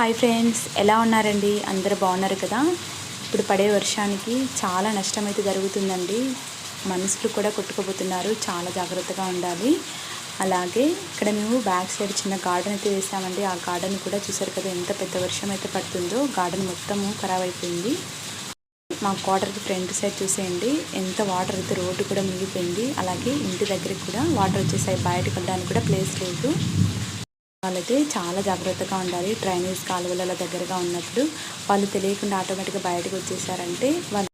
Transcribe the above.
Hi friends ఎలా ఉన్నారండి? అందరూ బాగున్నారు కదా? ఇప్పుడు పడే వర్షానికి చాలా నష్టం అయితే జరుగుతుందండి. మనుషులు కూడా కొట్టుకుపోతున్నారు. చాలా జాగ్రత్తగా ఉండాలి. అలాగే ఇక్కడ మేము బ్యాక్ సైడ్ చిన్న గార్డెన్ అయితే వేసామండి. ఆ గార్డెన్ కూడా చూసారు కదా ఎంత పెద్ద వర్షం అయితే పడుతుందో. గార్డెన్ మొత్తము ఖరాబ్ అయిపోయింది. మా క్వార్టర్కి ఫ్రంట్ సైడ్ చూసేయండి. ఎంత వాటర్ అయితే రోడ్డు కూడా మునిగిపోయింది. అలాగే ఇంటి దగ్గరికి కూడా వాటర్ వచ్చేసాయి. బయటకు వెళ్ళడానికి కూడా ప్లేస్ లేదు. వాళ్ళైతే చాలా జాగ్రత్తగా ఉండాలి. డ్రైనేజ్ కాలువల దగ్గరగా ఉన్నప్పుడు వాళ్ళు తెలియకుండా ఆటోమేటిక్గా బయటకు వచ్చేసారంటే వాళ్ళు